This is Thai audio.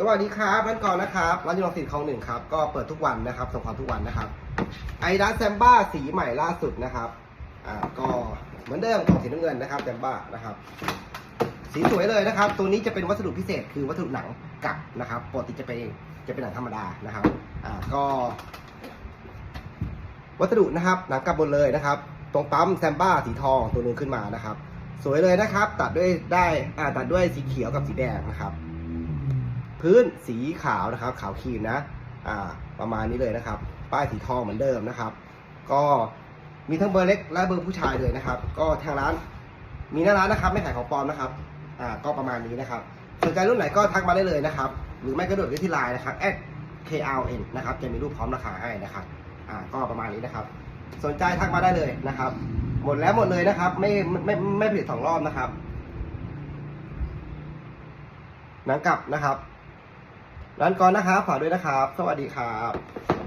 สวัสดีครับพันกรนะครับร้านยูนอสินคลองหนึ่งครับก็เปิดทุกวันนะครับส่งของทุกวันนะครับไอดัสแซมบ้าสีใหม่ล่าสุดนะครับอ่าก็เหมือนเดิมของสีน้ำเงินนะครับแซมบ้านะครับ สีสวยเลยนะครับ ตัวนี้จะเป็นวัสดุพิเศษคือวัสดุหนังกับนะครับปกติจะเป็นจะเป็นหนังธรรมดานะครับอ่าก็วัสดุนะครับหนังกับบนเลยนะครับ ตรงปั๊มแซมบ้าสีทองตัวนึงขึ้นมานะครับ สวยเลยนะครับ ตัดด้วยได้อ่าตัดด้วยสีเขียวกับสีแดงนะครับ พื้นสีขาวนะครับ ขาวครีมนะอ่าประมาณนี้เลยนะครับ ป้ายสีทองเหมือนเดิมนะครับ ก็มีทั้งเบอร์เล็กและเบอร์ผู้ชายเลยนะครับ ก็ทางร้านมีหน้าร้านนะครับไม่ขายของปลอมนะครับอ่าก็ประมาณนี้นะครับสนใจรุ่นไหนก็ทักมาได้เลยนะครับ หรือไม่ก็โดดไปที่ไลน์นะครับ @kln นะครับจะมีรูปพร้อมราคาให้นะครับอ่าก็ประมาณนี้นะครับ สนใจทักมาได้เลยนะครับ หมดแล้วหมดเลยนะครับ ไม่ไม่ไม่ไม่ผลิตสองรอบนะครับหนังกลับนะครับ ร้านก่อนนะครับฝากด้วยนะครับ สวัสดีครับ